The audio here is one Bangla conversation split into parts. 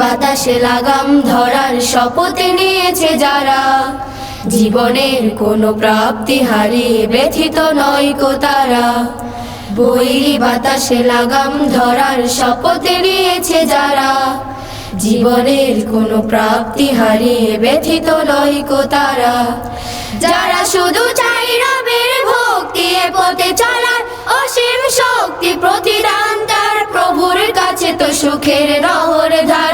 বাতাসে লাগাম ধরার শপথ নিয়েছে যারা জীবনের কোনো প্রাপ্তি হারিয়ে ব্যথিত নয় কো তারা। বৈরি বাতাসে লাগাম ধরার শপথ নিয়েছে যারা। জীবনের কোনো প্রাপ্তি হারিয়ে ব্যথিত নয় কো তারা। যারা শুধু চাই রবের ভক্তি পথে চলার অসীম শক্তি, প্রতিদান তার প্রভুর কাছে তো সুখের নহর ধারা।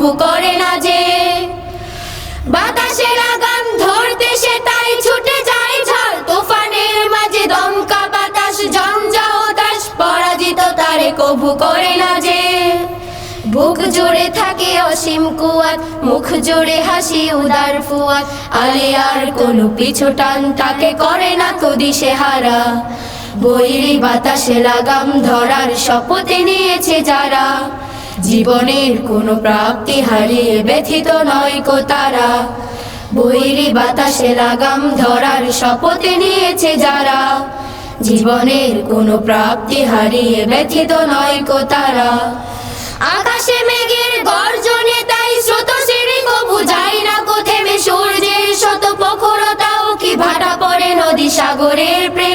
কভু করে না যে। বাতাসে লাগাম ধরতে সে তাই ছুটে যায় ঝড় তুফানের মাঝে দমকা বাতাস জঞ্জা উতাস পরাজিত তারে কভু করে না যে। বুক জুড়ে থাকে অসীম কুয়াত মুখ জুড়ে হাসি উদার ফুয়াত আলে আর কোনো পিছু টান তাকে করে না তো দিশে হারা বৈরি বাতাসে লাগাম ধরার শপথ নিয়েছে যারা। জীবনের কোনো প্রাপ্তি হারিয়ে ব্যথিত নয় কো তারা। বৈরি বাতাসে লাগাম ধরার শপথ নিয়েছে যারা। জীবনের কোনো প্রাপ্তি হারিয়ে ব্যথিত নয় কো তারা। আকাশে মেঘের গর্জনে তাই স্রোত সিঁড়ি কবু যায় না কো থেমে সূর্যের শত প্রখরতাও কি ভাটা পড়ে নদী সাগরের প্রেমে?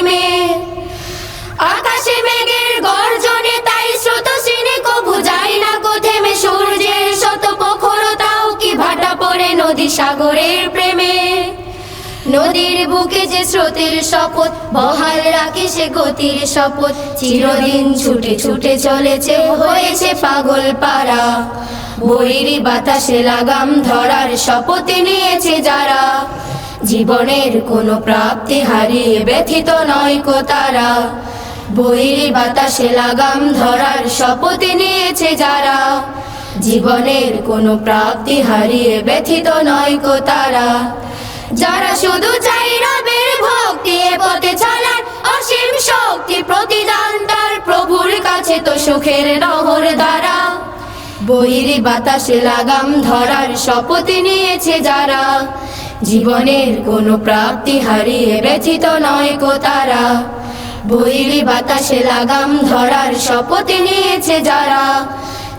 নদী সাগরের প্রেমে। নদীর বুকে যে স্রোতের শপথ, বহাল রাখে সে গতির শপথ। চিরদিন ছুটে ছুটে চলেছে, হয়েছে পাগল পারা বৈরি বাতাসে লাগাম ধরার শপথ নিয়েছে যারা। জীবনের কোনো প্রাপ্তি হারিয়ে ব্যথিত নয় কো তারা। বৈরি বাতাসে লাগাম ধরার শপথ জীবনের কোনো প্রাপ্তি হারিয়ে ব্যথিত নয় কো তারা। যারা শুধু চাই রবের ভক্তি পথে চলার অসীম শক্তি, প্রতিদান তার প্রভুর কাছে তো সুখের নহর দ্বারা। বৈরি বাতাসে লাগাম ধরার শপথ নিয়েছে যারা। জীবনের কোনো প্রাপ্তি হারিয়ে ব্যথিত নয় কো তারা। বৈরি বাতাসে লাগাম ধরার শপথ নিয়েছে যারা।